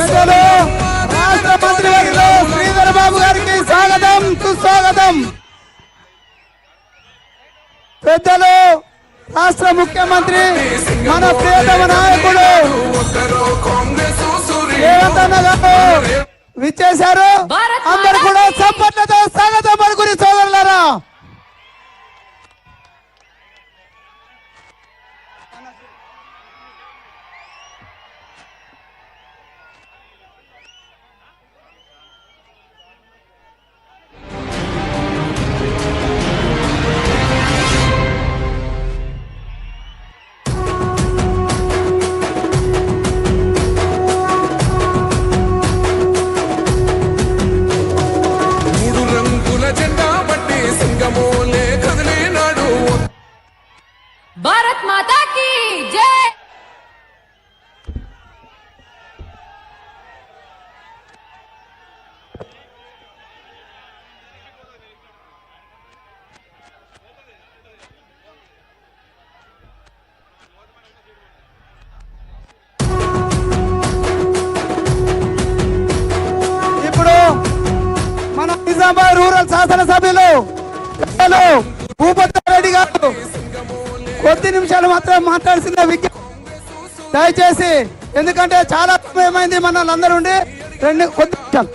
పెద్దలు రాష్ట్ర శ్రీధర్ బాబు గారికి స్వాగతం సుస్వాగతం. పెద్దలు రాష్ట్ర ముఖ్యమంత్రి మన ప్రియతమ నాయకుడు రేవంత్ గారు విచ్చేశారు. అందరు కూడా చప్పట్లతో స్వాగతం పలుకుని సోదరులారా. భారత్ మాతా కీ జై ఇప్పుడు మన నిజామాబాద్ రూరల్ శాసనసభ్యులు పెద్దలు భూపతి రెడ్డి గారు కొద్ది నిమిషాలు మాత్రం మాట్లాడుతున్న విజ్ఞప్తి దయచేసి ఎందుకంటే చాలా సమయమైంది మనల్ని అందరూ ఉండి. రెండు కొద్ది నిమిషాలు.